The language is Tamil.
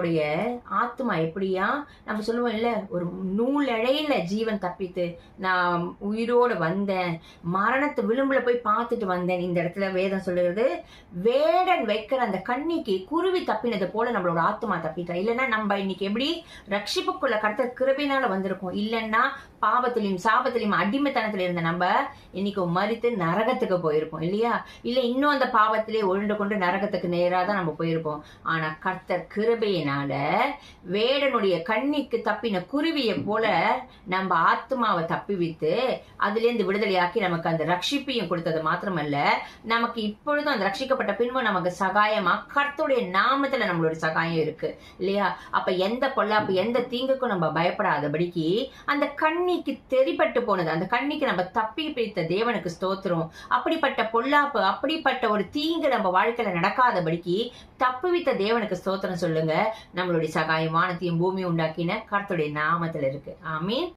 உடைய ஆத்மா எப்படியா? நம்ம சொல்லுவோம் இல்லை ஒரு நூலழையில ஜீவன் தப்பித்து நான் உயிரோடு வந்தேன். மரணத்து விளிம்புல போய் பார்த்துட்டு வந்தேன். இந்த இடத்துல வேதம் சொல்லுறது வேடன் வைக்கிற அந்த கண்ணிக்கு குருவி தப்பினது போல நம்மளோட ஆத்மா தப்பிட்டா இல்லைன்னா நம்ம இன்னைக்கு எப்படி? ரட்சிப்புக்குள்ள கடத்த கிருபினால வந்திருக்கோம். இல்லைன்னா பாவத்திலையும் சாபத்திலையும் அடிமைத்தனத்துல இருந்த நம்ம இன்னைக்கு மறித்து நரகத்துக்கு போயிருப்போம் இல்லையா? இல்ல இன்னும் அந்த பாவத்திலே ஒழுண்டு கொண்டு நரகத்துக்கு நேரா தான் நம்ம போயிருப்போம். ஆனா கர்த்தர் கிருபையினால வேடனுடைய கண்ணிக்கு தப்பின குருவியை போல நம்ம ஆத்மாவை தப்பி வித்து அதுல இருந்து விடுதலையாக்கி நமக்கு அந்த ரட்சிப்பையும் கொடுத்தது மாத்திரமல்ல நமக்கு இப்பொழுதும் அந்த ரட்சிக்கப்பட்ட பின்பும் நமக்கு சகாயமா கர்த்தருடைய நாமத்துல நம்மளோட சகாயம் இருக்கு இல்லையா? அப்ப எந்த பொல்லாப்பு எந்த தீங்குக்கும் நம்ம பயப்படாதபடிக்கு அந்த கண்ணிக்கு தெரிப்பட்டு போனது. அந்த கண்ணிக்கு நம்ம தப்பி பிடித்த தேவனுக்கு ஸ்தோத்திரம். அப்படிப்பட்ட பொல்லாப்பு அப்படிப்பட்ட ஒரு தீங்கு நம்ம வாழ்க்கையில நடக்காதபடிக்கு தப்புவித்த தேவனுக்கு ஸ்தோத்திரம் சொல்லுங்க. நம்மளுடைய சகாயம் வானத்தையும் பூமியும் உண்டாக்கின கர்த்தருடைய நாமத்துல இருக்கு. ஆமீன்.